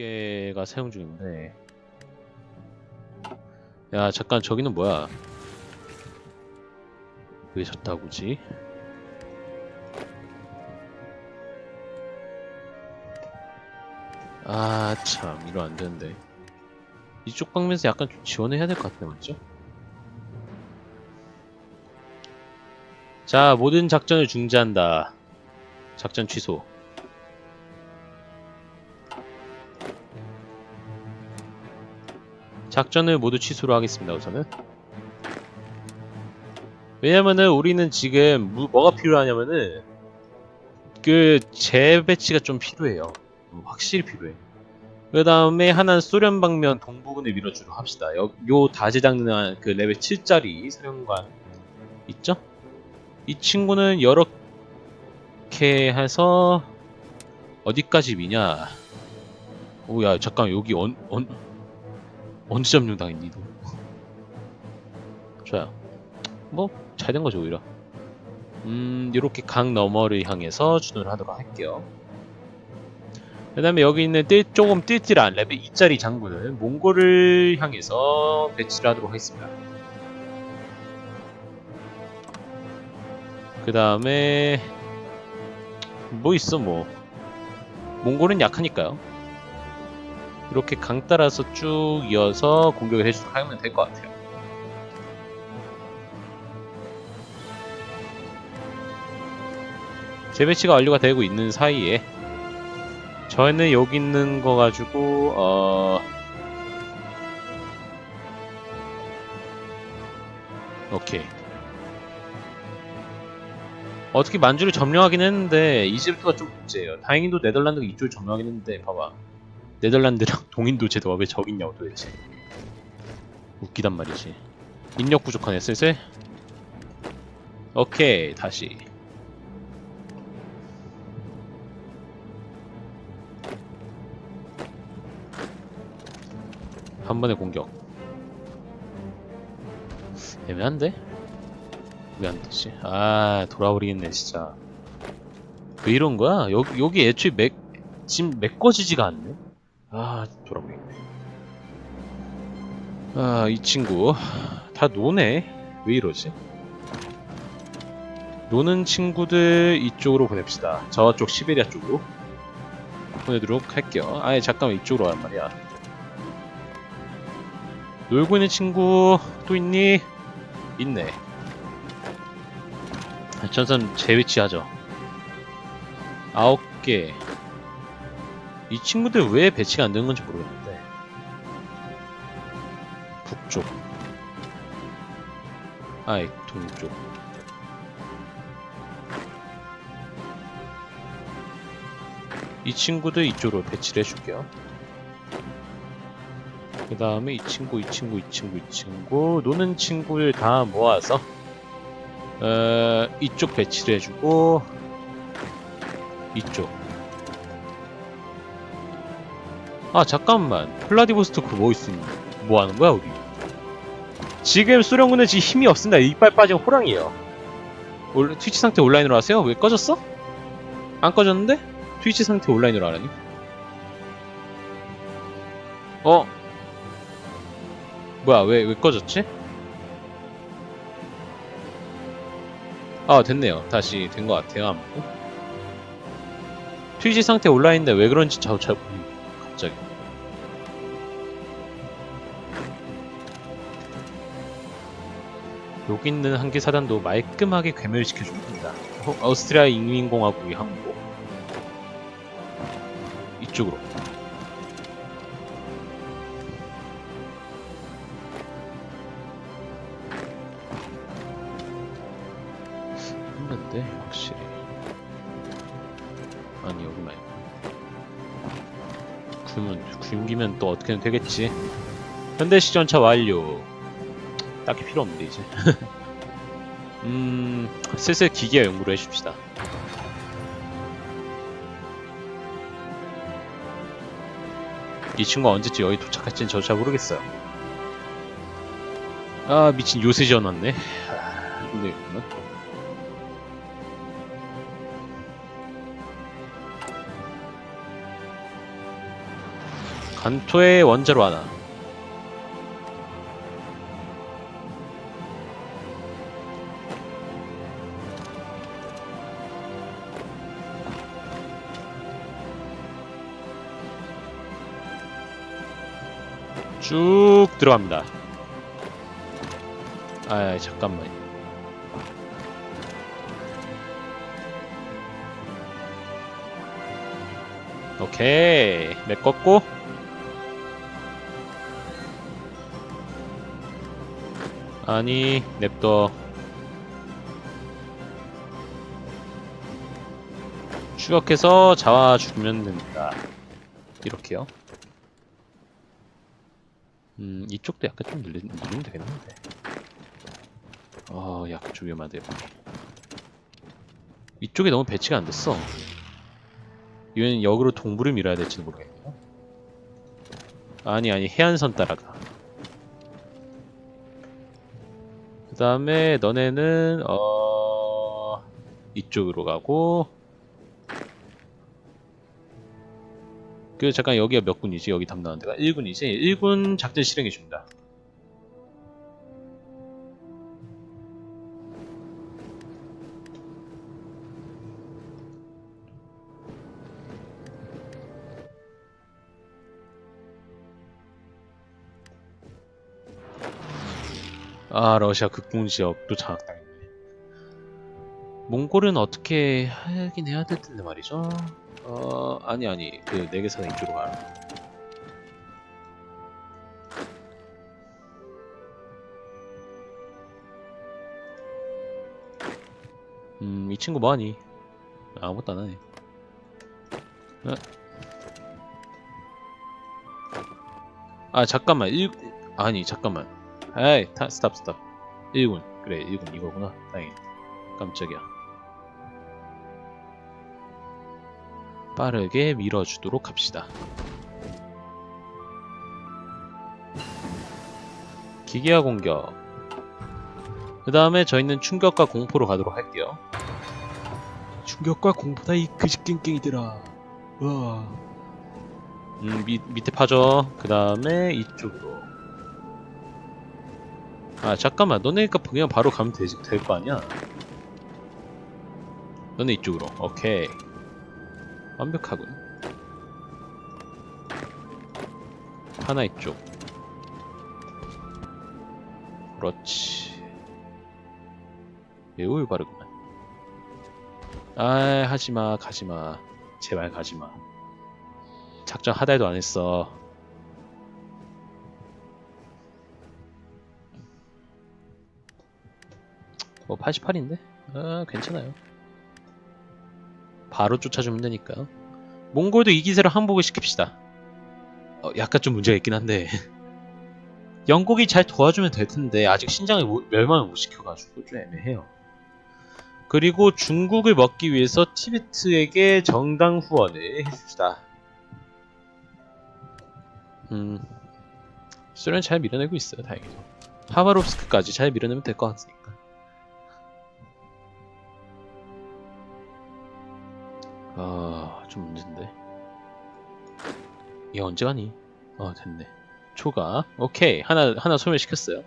7개가 사용 중인데 야 잠깐 저기는 뭐야? 왜 졌다고지? 아 참 이러면 안 되는데. 이쪽 방면에서 약간 좀 지원해야 될 것 같네 맞죠? 자 모든 작전을 중지한다. 작전 취소 작전을 모두 취소로 하겠습니다 우선은. 왜냐면은 우리는 지금 무- 뭐가 필요하냐면은 그 재배치가 좀 필요해요. 음, 확실히 필요해. 그 다음에 하나는 소련 방면 동부근을 밀어주도록 합시다. 요, 요 다재다능한 그 레벨 7짜리 사령관 있죠? 이 친구는 개 해서 어디까지 미냐? 오야 잠깐 여기 언, 언, 언제 점령 당했니 너? 좋아요. 뭐 잘 된 거죠 오히려. 음 이렇게 강 너머를 향해서 주둔을 하도록 할게요. 그 다음에 여기 있는 띠, 조금 띨띨한 레벨 2짜리 장군은 몽골을 향해서 배치를 하도록 하겠습니다. 그 다음에 뭐 있어 뭐? 몽골은 약하니까요 이렇게 강 따라서 쭉 이어서 공격을 해주도록 하면 될 것 같아요. 재배치가 완료가 되고 있는 사이에 저희는 여기 있는 거 가지고 어 오케이. 어떻게 만주를 점령하긴 했는데 이집트가 좀 문제예요. 다행히도 네덜란드가 이쪽을 점령하긴 했는데 봐봐 네덜란드랑 동인도 제도가 왜 저기 있냐고 도대체. 웃기단 말이지. 인력 부족하네 슬슬. 오케이 다시. 한 번의 공격. 애매한데? 왜 안 되지? 아 돌아버리겠네 진짜. 왜 이런 거야? 여기, 여기 애초에 맥 지금 메꿔지지가 않네 아 돌아버리겠네 아이 친구 다 노네 왜 이러지? 노는 친구들 이쪽으로 보냅시다 저쪽 시베리아 쪽으로 보내도록 할게요 아예 잠깐만 이쪽으로 간 말이야 놀고 있는 친구 또 있니? 있네. 전선 재배치하죠. 아홉 개. 이 친구들 왜 배치가 안 되는 건지 모르겠는데. 북쪽. 아이, 동쪽. 이 친구들 이쪽으로 배치를 해줄게요. 그 다음에 이 친구, 이 친구, 이 친구, 이 친구 노는 친구를 다 모아서 어, 이쪽 배치를 해주고 이쪽 아 잠깐만 플라디보스토크 뭐 있음 뭐 하는 거야 우리 지금 수령군은 지금 힘이 없습니다 이빨 빠진 호랑이에요 올, 트위치 상태 온라인으로 하세요? 왜 꺼졌어? 안 꺼졌는데? 트위치 상태 온라인으로 하라니? 어? 뭐야 왜 왜 꺼졌지? 아 됐네요 다시 된 것 같아요 아무튼 트위치 상태 온라인인데 왜 그런지 저도 잘 여기 있는 한계 사단도 말끔하게 괴멸시켜 줍니다. 어, 아우스트리아 인민공화국의 항구 이쪽으로. 했는데 확실히. 아니 여기 말고. 굶으면 굶기면 또 어떻게든 되겠지. 현대식 전차 완료 딱히 필요 없는데 이제. 음 슬슬 기계 연구를 해줍시다. 이 친구가 언제쯤 여기 도착할지는 저도 잘 모르겠어요. 아 미친 요새 지어놨네. 아, 힘들겠구나 간토의 원자로 하나. 쭉 들어갑니다. 아, 잠깐만. 오케이. 메꿨고. 아니, 냅둬. 추격해서 잡아 주면 됩니다. 이렇게요. 음, 이쪽도 약간 좀 늘리, 늘리면 되겠는데. 어, 약간 좀 위험한데. 이쪽에 너무 배치가 안 됐어. 이건 역으로 동부를 밀어야 될지는 모르겠네요. 아니, 아니, 해안선 따라가. 그 다음에 너네는, 어, 이쪽으로 가고, 그, 잠깐 여기가 몇 군이지? 여기 담당하는 데가 1군이지? 1군 작전 실행해 줍니다. 아, 러시아 극동 지역도 장악당했네. 몽골은 어떻게 하긴 해야 될 텐데 말이죠. 어, 아니, 아니. 그, 내계사는 이쪽으로 가라. 음, 이 친구 뭐하니? 아무것도 안 하네. 어? 아, 잠깐만. 일, 아니, 잠깐만. 에이, 타, 스탑, 스탑. 1군. 그래, 1군 이거구나. 다행이다. 깜짝이야. 빠르게 밀어주도록 합시다. 기계화 공격. 그 다음에 저희는 충격과 공포로 가도록 할게요. 충격과 공포다 이 그지깽깽이들아. 와. 음, 밑, 밑에 파죠. 그 다음에 이쪽으로. 아, 잠깐만. 너네니까 그냥 바로 가면 될 거 아니야? 너네 이쪽으로. 오케이. 완벽하군. 하나 이쪽. 그렇지. 매우 올바르구만. 아, 하지마, 가지마. 제발 가지마. 작전 하달도 안 했어. 뭐 88인데? 아, 괜찮아요. 바로 쫓아주면 되니까. 몽골도 이 기세로 항복을 시킵시다. 어, 약간 좀 문제가 있긴 한데. 영국이 잘 도와주면 될 텐데 아직 신장을 못- 멸망을 못 시켜가지고 좀 애매해요. 그리고 중국을 먹기 위해서 티베트에게 정당 후원을 해줍시다. 음, 소련 잘 밀어내고 있어요, 다행히도. 하바롭스크까지 잘 밀어내면 될 것 같으니까. 아, 좀 문제인데. 얘 언제 가니? 어, 됐네. 초가. 오케이. 하나, 하나 소멸시켰어요.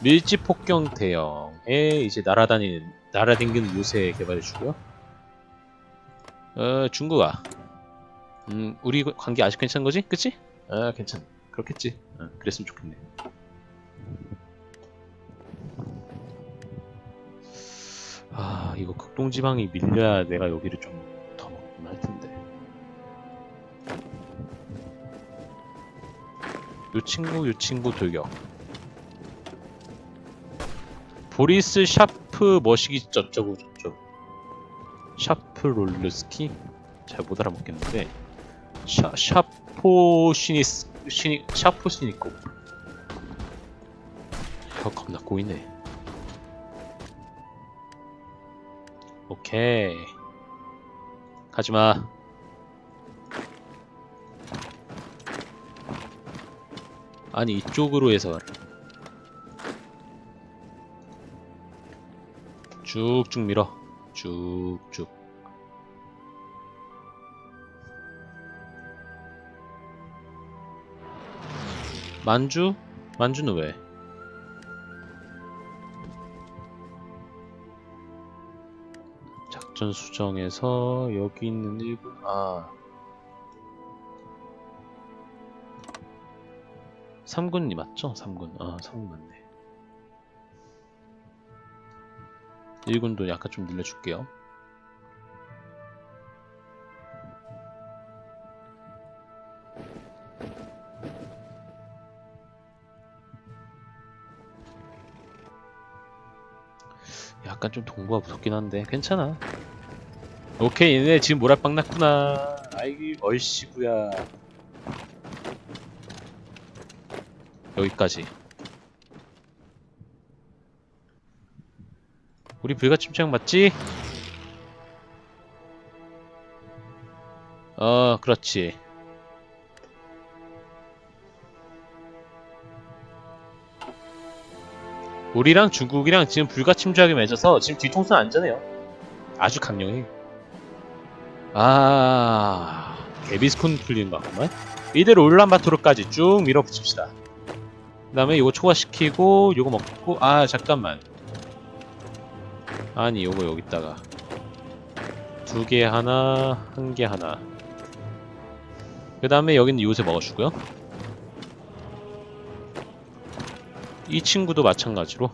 밀지 폭경 대형에 이제 날아다니는, 날아댕기는 요새 개발해주고요. 어, 중국아. 음, 우리 관계 아직 괜찮은 거지? 그치? 아, 괜찮. 그렇겠지. 어, 그랬으면 좋겠네. 아, 이거 극동지방이 밀려야 내가 여기를 좀 요 친구, 요 친구 돌격. 보리스 샤프 머시기 저쩌고 저쩌고. 샤프 롤르스키? 잘 못 알아먹겠는데. 샤, 샤포 시니스, 시니, 샤포 시니코. 혀 겁나 꼬이네. 오케이. 가지마. 아니, 이쪽으로 해서. 쭉쭉 밀어. 쭉쭉. 만주? 만주는 왜? 작전 수정에서 여기 있는 일군 아 3군이 맞죠? 3군. 아 3군 맞네. 1군도 약간 좀 늘려줄게요. 약간 좀 동부가 무섭긴 한데 괜찮아. 오케이 얘네 지금 모랄빵 났구나. 아이 얼씨구야 여기까지 우리 불가침장 맞지? 어 그렇지 우리랑 중국이랑 지금 불가침주하게 맺어서 지금 뒤통수 안전해요. 아주 강력해. 아, 개비스콘 풀린 것 같구만. 이대로 울란바토르까지 쭉 밀어붙입시다. 그 다음에 이거 초과시키고 요거 먹고 아 잠깐만 아니 요거 여기다가 두 개 하나 한 개 하나 그 다음에 여기는 요새 먹어주고요 이 친구도 마찬가지로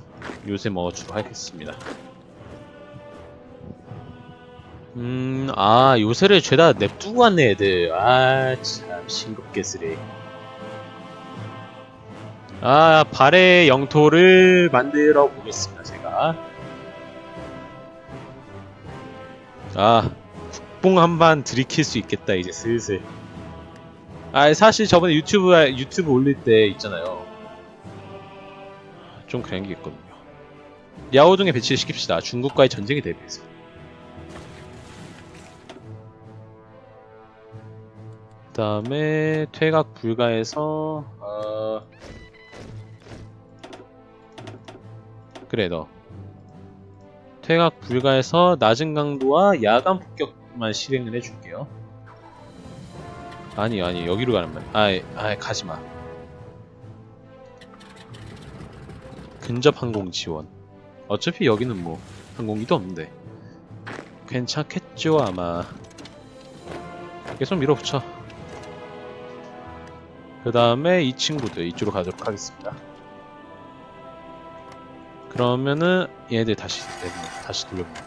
요새 먹어주도록 하겠습니다. 음, 아, 요새를 죄다 냅두고 왔네, 애들. 아, 참, 싱겁게 쓰레. 아, 발의 영토를 만들어 보겠습니다, 제가. 아, 국뽕 한 반 들이킬 수 있겠다, 이제 슬슬. 아, 사실 저번에 유튜브, 유튜브 올릴 때 있잖아요. 좀 그런 게 있거든요. 야오동에 배치를 시킵시다. 중국과의 전쟁에 대비해서. 그 다음에 퇴각 불가해서 어... 너 퇴각 불가해서 낮은 강도와 야간 폭격만 실행을 해줄게요. 아니 아니 여기로 가는 말. 아이 아이 가지마. 근접 항공 지원. 어차피 여기는 뭐 항공기도 없는데 괜찮겠죠 아마. 계속 밀어붙여. 그 다음에 이 친구들 이쪽으로 가도록 하겠습니다. 그러면은 얘네들 다시 내보내, 다시 돌려보내.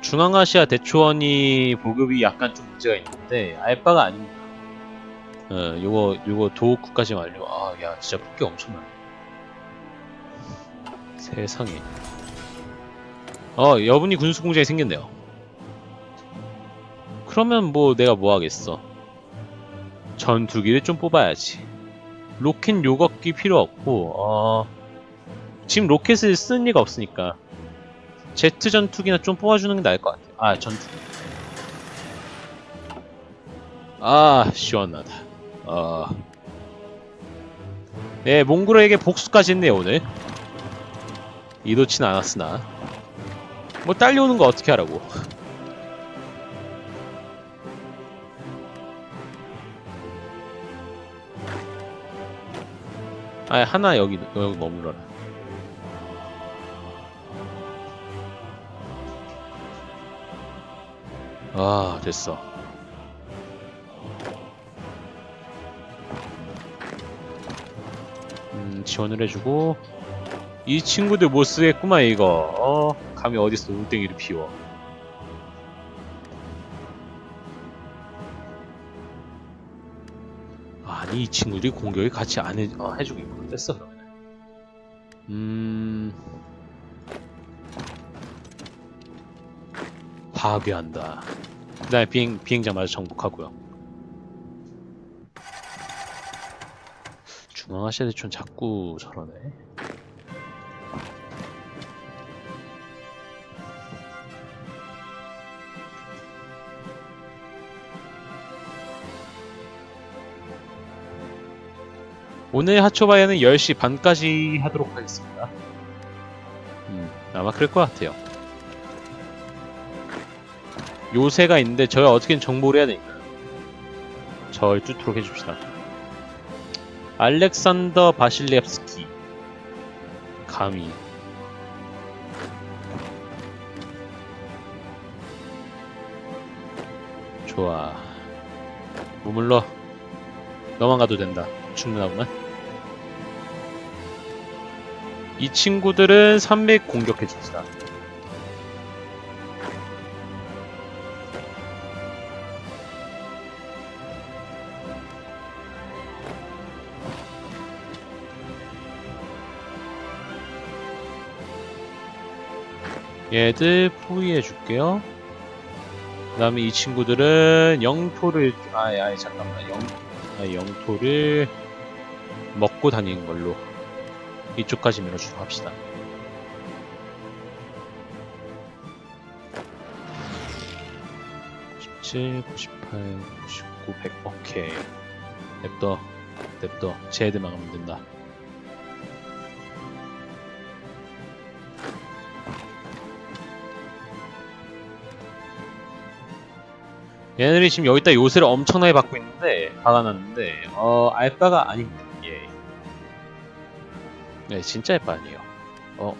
중앙아시아 대초원이 보급이 약간 좀 문제가 있는데 알바가 아닙니다. 어, 요거 요거 도읍구까지 완료. 아, 야, 진짜 폭격 엄청나네. 세상에. 어, 여분이 군수 공장이 생겼네요. 그러면 뭐 내가 뭐 하겠어? 전투기를 좀 뽑아야지. 로켓 요격기 필요 없고, 어, 지금 로켓을 쓰는 리가 없으니까 제트 전투기나 좀 뽑아주는 게 나을 것 같아요. 아, 전투기. 아, 시원하다. 어. 네, 몽골에게 복수까지 했네요, 오늘. 이도치는 않았으나. 뭐, 딸려오는 거 어떻게 하라고. 아, 하나 여기, 여기 머물러라. 아, 됐어. 음, 지원을 해주고 이 친구들 못 쓰겠구만 이거 어 감히 어디서 웅땡이를 피워 이 친구들이 공격을 같이 안 해, 어, 해주고 있구나 됐어 그러면 음. 파괴한다. 그 다음에 비행, 비행자마저 정복하고요. 중앙아시아 대촌 자꾸 저러네. 오늘 하초바야는 10시 반까지 하도록 하겠습니다. 음, 아마 그럴 것 같아요. 요새가 있는데 저희 어떻게든 정보를 해야 되니까. 절 뚫도록 해줍시다. 알렉산더 바실리엡스키 감히 좋아 무물러 너만 가도 된다 충분하구만 이 친구들은 산맥 공격해 줍시다 얘들 포위해 줄게요. 그 다음에 이 친구들은 영토를, 아예, 아예, 잠깐만. 영, 아, 영토를 먹고 다니는 걸로 이쪽까지 밀어주도록 합시다. (17, 98, 99, 100) 오케이. 냅둬. 냅둬. 쟤들 막으면 된다. 얘네들이 지금 여기다 요새를 엄청나게 받고 있는데 박아놨는데 어 알바가 아닙니다 예. 네 진짜 알바 아니에요. 어.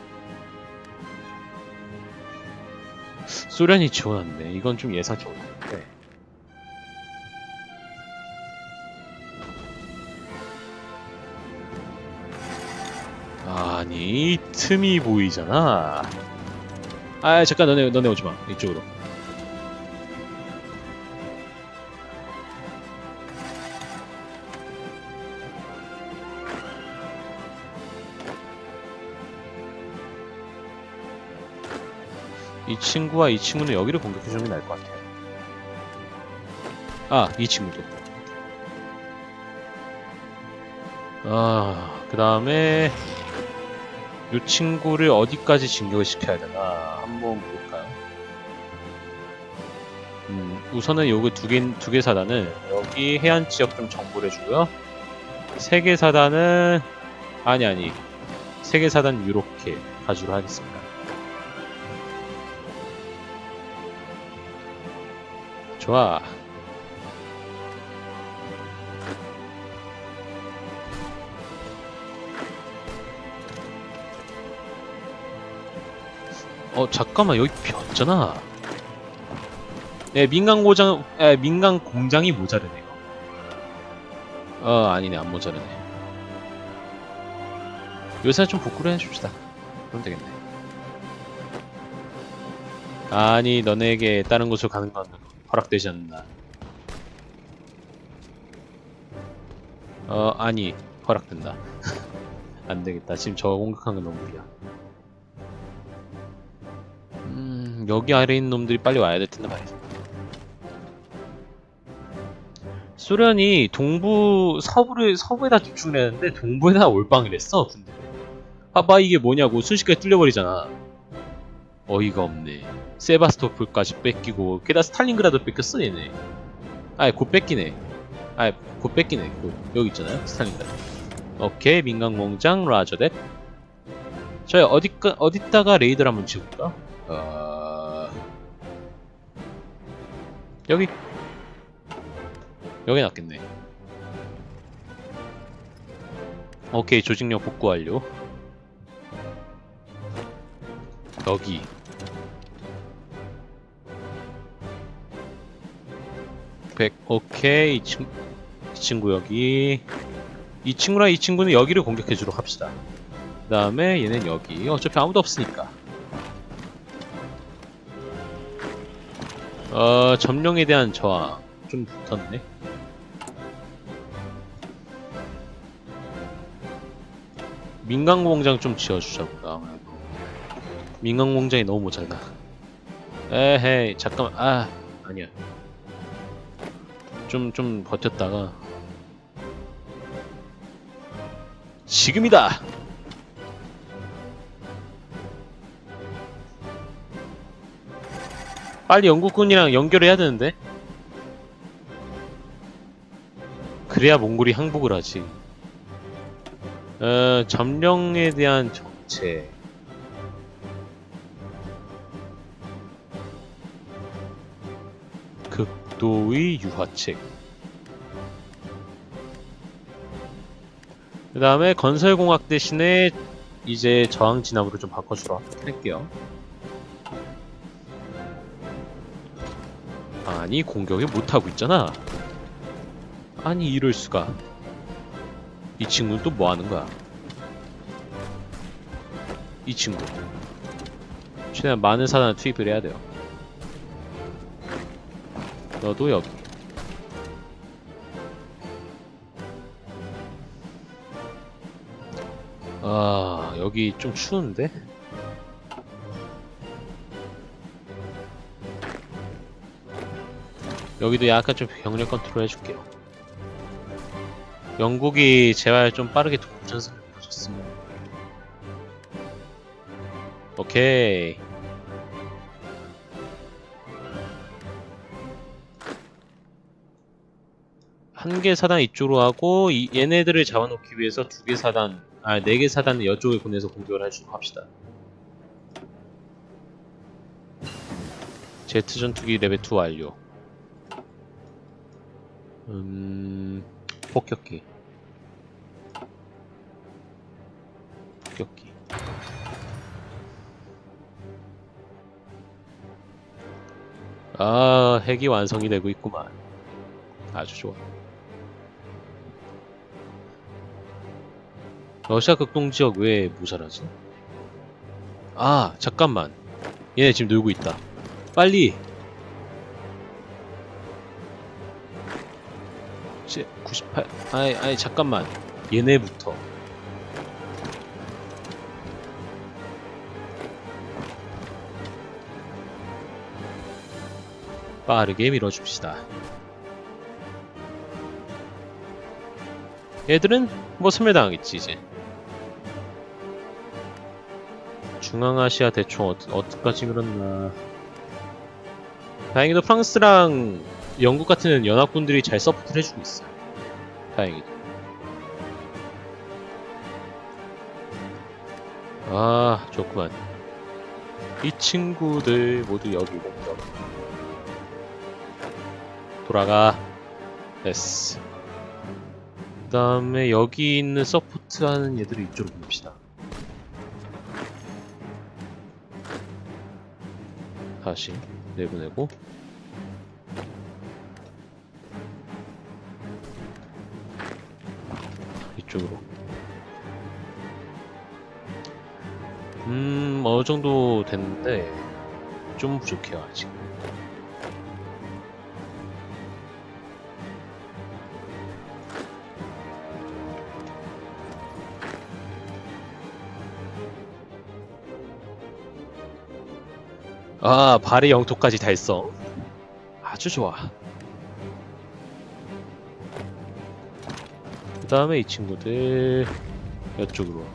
소련이 지원한데 이건 좀 예상치 못했는데 아니 틈이 보이잖아. 아 잠깐 너네 너네 오지 마. 이쪽으로 친구와 이 친구는 여기를 공격해주는 게 나을 것 같아요. 아, 이 친구도. 아, 그 다음에 이 친구를 어디까지 진격을 시켜야 되나 한번 볼까요? 음, 우선은 요거 두 개, 두 개 사단은 여기 해안 지역 좀 정보를 해주고요. 세 개 사단은 아니 아니 세 개 사단 이렇게 가주로 하겠습니다. 좋아. 어 잠깐만 여기 폈잖아. 네 민간 고장, 에, 민간 공장이 모자르네요. 어 아니네 안 모자르네. 요새 좀 복구를 해줍시다. 그럼 되겠네. 아니 너네에게 다른 곳으로 가는 건 허락되지 않는다. 어, 아니, 허락된다. 안 되겠다. 지금 저 공격한 건 너무 무리야. 음, 여기 아래 있는 놈들이 빨리 와야 될 텐데 말이야. 소련이 동부, 서부를, 서부에다 집중을 했는데 동부에다 올빵을 했어, 군대. 봐봐, 이게 뭐냐고. 순식간에 뚫려버리잖아. 어이가 없네. 세바스토폴까지 뺏기고 게다가 스탈린그라드 뺏겼어 얘네. 아이 곧 뺏기네. 아이 곧 뺏기네. 곧 여기 있잖아요 스탈린그라드 오케이 민간공장 라저댓 저희 어디까 어디다가 레이더를 한번 치볼까? 어... 여기. 여기 낫겠네. 오케이 조직력 복구 완료. 여기 백 오케이. 이, 친, 이 친구 여기. 이 친구랑 이 친구는 여기를 공격해주도록 합시다. 그 다음에 얘는 여기. 어차피 아무도 없으니까. 어 점령에 대한 저항 좀 붙었네. 민간공장 좀 아무래도 민간공장이 너무 모자라 에헤이 잠깐만. 아 아니야 좀, 좀 버텼다가. 지금이다! 빨리 영국군이랑 연결해야 되는데? 그래야 몽골이 항복을 하지. 어, 점령에 대한 정책 도의 유화책. 그 다음에 건설공학 대신에 이제 저항진압으로 좀 바꿔주러 할게요. 아니 공격이 못하고 있잖아. 아니 이럴 수가. 이 친구는 또 뭐하는 거야? 이 친구. 최대한 많은 사단을 투입을 해야 돼요. 너도 여기. 아, 여기 좀 추운데? 여기도 약간 좀 병력 컨트롤 해줄게요. 영국이 제발 좀 빠르게 독전선을 보셨으면. 오케이. 한 개 사단 이쪽으로 하고 이, 얘네들을 잡아놓기 위해서 두 개 사단, 아 네 개 사단을 이쪽에 보내서 공격을 해주고 합시다. 제트 전투기 레벨 2 완료. 음, 폭격기. 폭격기. 아, 핵이 완성이 되고 있구만. 아주 좋아. 러시아 극동 지역 왜 모자라지? 아, 잠깐만. 얘네 지금 놀고 있다. 빨리! 제 98. 아니, 아니, 잠깐만. 얘네부터. 빠르게 밀어줍시다. 얘들은 뭐 소멸당하겠지 이제. 중앙아시아 대충 어, 어디까지 밀었나. 다행히도 프랑스랑 영국 같은 연합군들이 잘 서포트를 해주고 있어요. 다행히도. 아, 좋구만. 이 친구들 모두 여기 공격. 돌아가. 됐어. 그 다음에 여기 있는 서포트 하는 얘들을 이쪽으로 보냅시다. 다시 내보내고. 이쪽으로. 음 어느 정도 됐는데 좀 부족해요 아직 아 발의 영토까지 달성 아주 좋아. 그 다음에 이 친구들 이쪽으로.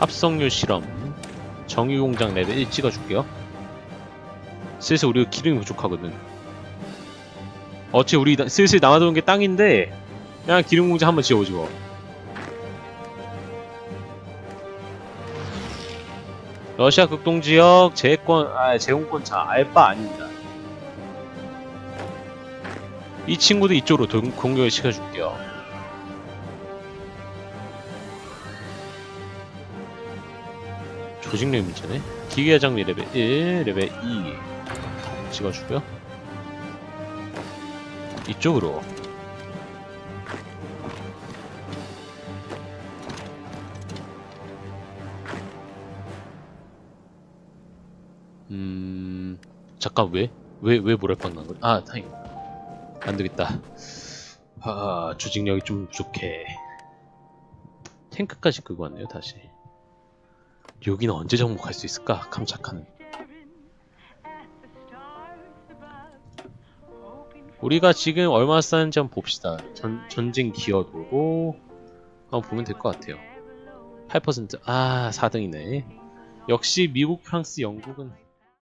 합성유 실험. 정유공장 레벨 1 찍어줄게요 슬슬 우리가 기름이 부족하거든. 어차피 우리 나- 슬슬 남아도는 게 땅인데 그냥 기름 공장 한번 지어보지 뭐. 러시아 극동지역 제권 아 제공권차 알바 아닙니다. 이 친구도 이쪽으로 동- 공격을 시켜줄게요. 문제네? 기계화 장비 레벨 1 레벨 2 찍어주고요. 이쪽으로. 음 잠깐 왜? 왜, 왜 모래빵 난 거야? 아 타임 안 되겠다. 아 조직력이 좀 부족해 탱크까지 끄고 왔네요 다시. 여기는 언제 정복할 수 있을까? 캄차카는 우리가 지금 얼마 쌓는지 한번 봅시다. 전, 전쟁 기여도로 한번 보면 될 것 같아요. 8% 아, 4등이네. 역시 미국, 프랑스, 영국은